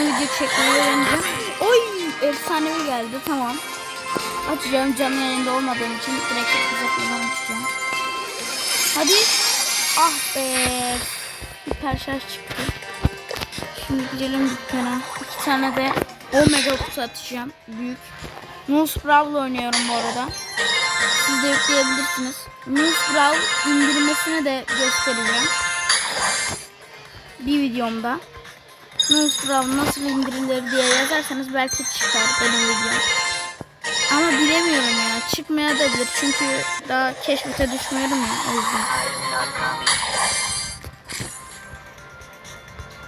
video çekmeyi öğreneceğim. Oy efsanevi geldi tamam. Açacağım canlı yayında olmadığım için direkt uzatmadan açacağım. Hadi. Ah be. Hiper şarj çıktı. Şimdi gidelim dükkana. İki tane de Omega kutu atacağım. Büyük. Moose Brawl'la oynuyorum bu arada. Siz de yükleyebilirsiniz. Moose Brawl indirmesini de göstereceğim. Bir videomda. Moose Brawl nasıl indirilir diye yazarsanız belki çıkar benim videom. Ama bilemiyorum ya. Çıkmayabilir çünkü daha keşfete düşmüyorum ya o yüzden.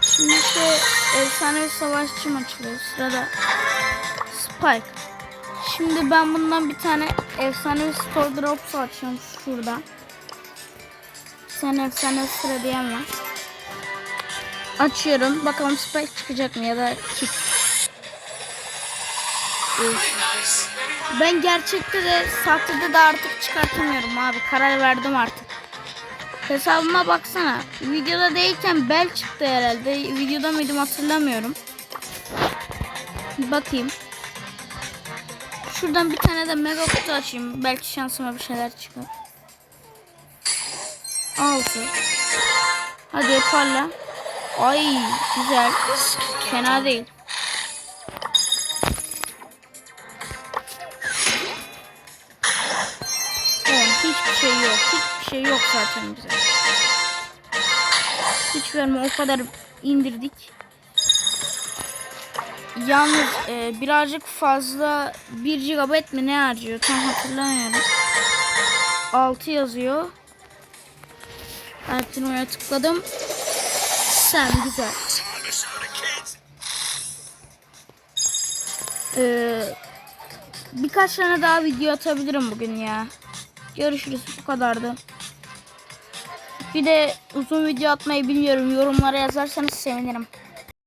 Şimdi işte efsane savaşçı açılıyor. Sırada Spike. Şimdi ben bundan bir tane efsane store drops açıyorum şurada. Sen efsane sıra diyen var. Açıyorum. Bakalım Spike çıkacak mı ya da Kick. Ben gerçekte de sahtede de artık çıkartamıyorum abi. Karar verdim artık. Hesabıma baksana. Videoda değilken bel çıktı herhalde. Videoda mıydım hatırlamıyorum. Bakayım. Şuradan bir tane de mega kutu açayım. Belki şansıma bir şeyler çıkar. Altı. Hadi parla. Ay güzel. Fena değil. Evet, hiçbir şey yok. Hiçbir şey yok zaten bize. Hiç verme o kadar indirdik. Yalnız e, birazcık fazla 1 GB mi ne harcıyor tam hatırlamıyorum. 6 yazıyor. Arttırmaya tıkladım. Sen güzel. Ee, birkaç tane daha video atabilirim bugün ya. Görüşürüz bu kadardı. Bir de uzun video atmayı bilmiyorum. Yorumlara yazarsanız sevinirim.